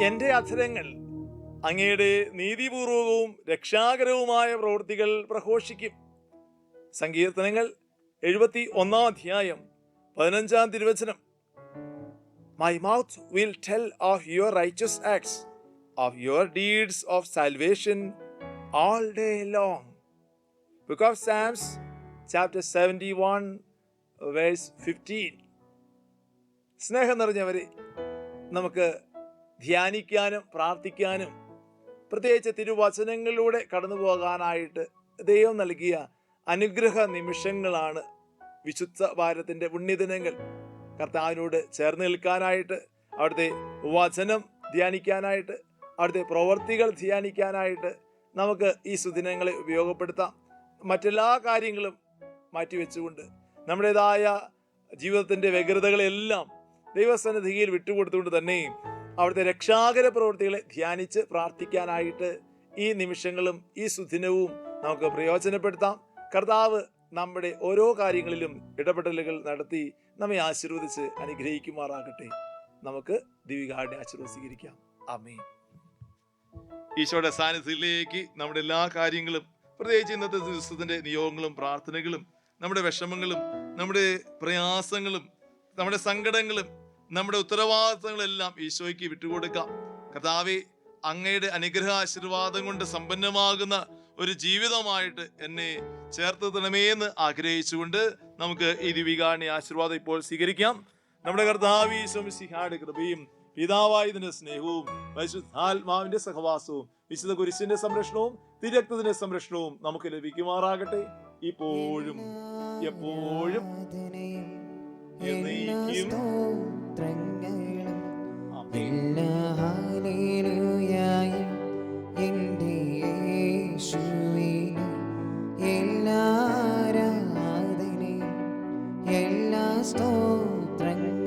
എന്റെ അധരങ്ങൾ അങ്ങയുടെ നീതിപൂർവകവും രക്ഷാകരവുമായ പ്രവൃത്തികൾ പ്രഘോഷിക്കും. സങ്കീർത്തനങ്ങൾ എഴുപത്തി ഒന്നാം അധ്യായം പതിനഞ്ചാം തിരുവചനം. My mouth will tell of your righteous acts of your deeds of salvation all day long book of Psalms chapter seventy one verse fifteen സ്നേഹം നിറഞ്ഞവരെ നമുക്ക് ധ്യാനിക്കാനും പ്രാർത്ഥിക്കാനും പ്രത്യേകിച്ച് തിരുവചനങ്ങളിലൂടെ കടന്നു പോകാനായിട്ട് ദൈവം നൽകിയ അനുഗ്രഹ നിമിഷങ്ങളാണ് വിശുദ്ധ ഭാരതത്തിന്റെ പുണ്യദിനങ്ങൾ. കർത്താവിനോട് ചേർന്ന് നിൽക്കാനായിട്ട് അവിടുത്തെ വചനം ധ്യാനിക്കാനായിട്ട് അവിടുത്തെ പ്രവർത്തികൾ ധ്യാനിക്കാനായിട്ട് നമുക്ക് ഈ സുദിനങ്ങളെ ഉപയോഗപ്പെടുത്താം. മറ്റെല്ലാ കാര്യങ്ങളും മാറ്റിവെച്ചുകൊണ്ട് നമ്മുടേതായ ജീവിതത്തിന്റെ വ്യഗ്രതകളെല്ലാം ദൈവസന്നിധിയിൽ വിട്ടുകൊടുത്തുകൊണ്ട് തന്നെ അവിടുത്തെ രക്ഷാകര പ്രവൃത്തികളെ ധ്യാനിച്ച് പ്രാർത്ഥിക്കാനായിട്ട് ഈ നിമിഷങ്ങളും ഈ സുദിനവും നമുക്ക് പ്രയോജനപ്പെടുത്താം. കർത്താവ് നമ്മുടെ ഓരോ കാര്യങ്ങളിലും ഇടപെടലുകൾ നടത്തി നമ്മെ ആശീർവദിച്ച് അനുഗ്രഹിക്കുമാറാകട്ടെ. നമുക്ക് ദിവികാരുടെ ആശീർവദ സ്വീകരിക്കാം അമേ ഈശോയുടെ സാന്നിധ്യത്തിലേക്ക് നമ്മുടെ എല്ലാ കാര്യങ്ങളും പ്രത്യേകിച്ച് ഇന്നത്തെ ദിവസത്തിന്റെ നിയോഗങ്ങളും പ്രാർത്ഥനകളും നമ്മുടെ വിഷമങ്ങളും നമ്മുടെ പ്രയാസങ്ങളും നമ്മുടെ സങ്കടങ്ങളും നമ്മുടെ ഉത്തരവാദിത്തങ്ങളെല്ലാം ഈശോയ്ക്ക് വിട്ടുകൊടുക്കാം. കർത്താവെ അങ്ങയുടെ അനുഗ്രഹ ആശീർവാദം കൊണ്ട് സമ്പന്നമാകുന്ന ഒരു ജീവിതമായിട്ട് എന്നെ ചേർത്ത് തരണമേ എന്ന് ആഗ്രഹിച്ചുകൊണ്ട് നമുക്ക് ഈ ദിവികാണി ആശീർവാദം ഇപ്പോൾ സ്വീകരിക്കാം. നമ്മുടെ കർത്താവ് കൃപയും പിതാവായതിന്റെ സ്നേഹവും പരിശുദ്ധാത്മാവിന്റെ സഹവാസവും വിശുദ്ധ കുരിശിന്റെ സംരക്ഷണവും തിരക്തത്തിന്റെ സംരക്ഷണവും നമുക്ക് ലഭിക്കുമാറാകട്ടെ. ഇപ്പോഴും എപ്പോഴും എന്നേക്കും. സ്തോത്രങ്ങളും ഹല്ലേലൂയായും എന്റെ യേശുവിന് എല്ലാ ആരാധനയും എല്ലാ സ്തോത്രങ്ങളും